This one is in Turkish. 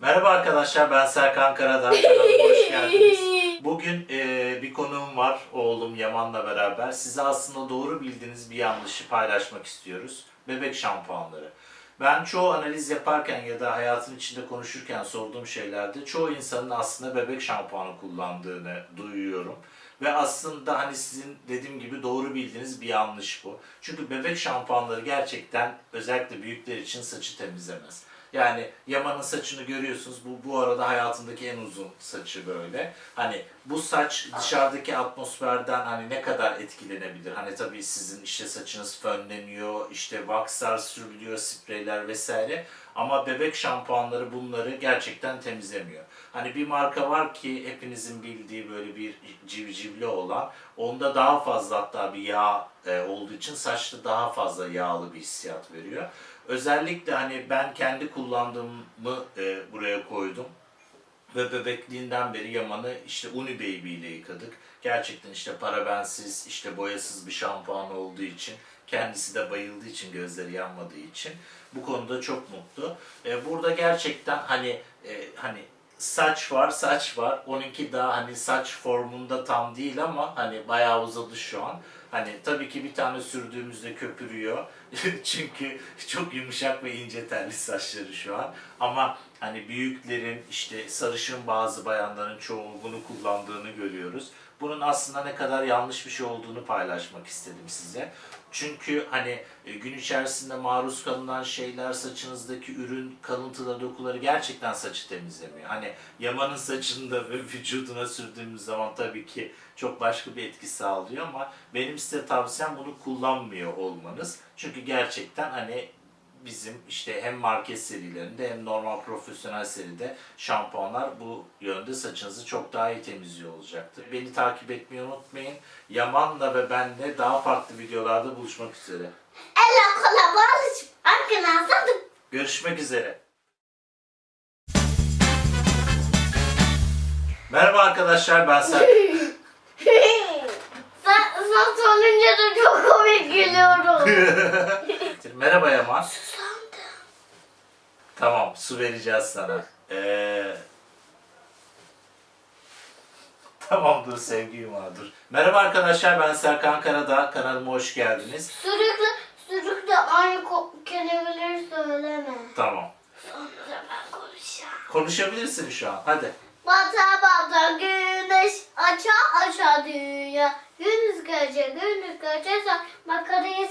Merhaba arkadaşlar ben Serkan Karadağ. Kanalıma hoş geldiniz. Bugün e, bir konuğum var oğlum Yaman'la beraber. Size aslında doğru bildiğiniz bir yanlışı paylaşmak istiyoruz. Bebek şampuanları. Ben çoğu analiz yaparken ya da hayatın içinde konuşurken sorduğum şeylerde çoğu insanın aslında bebek şampuanı kullandığını duyuyorum. Ve aslında hani sizin dediğim gibi doğru bildiğiniz bir yanlış bu. Çünkü bebek şampuanları gerçekten özellikle büyükler için saçı temizlemez. Yani Yaman'ın saçını görüyorsunuz. Bu bu arada hayatındaki en uzun saçı böyle. Hani bu saç dışarıdaki atmosferden hani ne kadar etkilenebilir? Hani tabii sizin işte saçınız fönleniyor, işte waxlar sürülüyor, spreyler vesaire. Ama bebek şampuanları bunları gerçekten temizlemiyor. Hani bir marka var ki hepinizin bildiği böyle bir civcivli olan. Onda daha fazla hatta bir yağ e, olduğu için saçta daha fazla yağlı bir hissiyat veriyor. Özellikle hani ben kendi kullandığımı e, buraya koydum. Ve bebekliğinden beri Yaman'ı işte Uni Baby ile yıkadık. Gerçekten işte parabensiz, işte boyasız bir şampuan olduğu için, kendisi de bayıldığı için, gözleri yanmadığı için bu konuda çok mutlu. E, burada gerçekten hani e, hani saç var, saç var. Onunki daha hani saç formunda tam değil ama hani bayağı uzadı şu an. Hani tabii ki bir tane sürdüğümüzde köpürüyor. Çünkü çok yumuşak ve ince telli saçları şu an. Ama hani büyüklerin işte sarışın bazı bayanların çoğu bunu kullandığını görüyoruz. Bunun aslında ne kadar yanlış bir şey olduğunu paylaşmak istedim size. Çünkü hani e, gün içerisinde maruz kalınan şeyler, saçınızdaki ürün, kalıntıları, dokuları gerçekten saçı temizlemiyor. Hani Yaman'ın saçında ve vücuduna sürdüğümüz zaman tabii ki çok başka bir etki sağlıyor ama benim size tavsiyem bunu kullanmıyor olmanız. Çünkü gerçekten hani bizim işte hem market serilerinde hem normal profesyonel seride şampuanlar bu yönde saçınızı çok daha iyi temizliyor olacaktır. Beni takip etmeyi unutmayın. Yaman'la ve benle daha farklı videolarda buluşmak üzere. Ella kola bağlıç. Arkana. Görüşmek üzere. Merhaba arkadaşlar ben Serkan. Sen, sen sorunca da çok komik gülüyorum. Merhaba Yaman. Tamam su vereceğiz sana. Ee... Tamam dur sevgi dur. Merhaba arkadaşlar ben Serkan Karadağ. Kanalıma hoş geldiniz. Sürükle, sürükle aynı ko- kelimeleri söyleme. Tamam. Sonra ben konuşacağım. Konuşabilirsin şu an. Hadi. Bata bata güneş aça aça dünya Gündüz gece gündüz gece sen Makarayı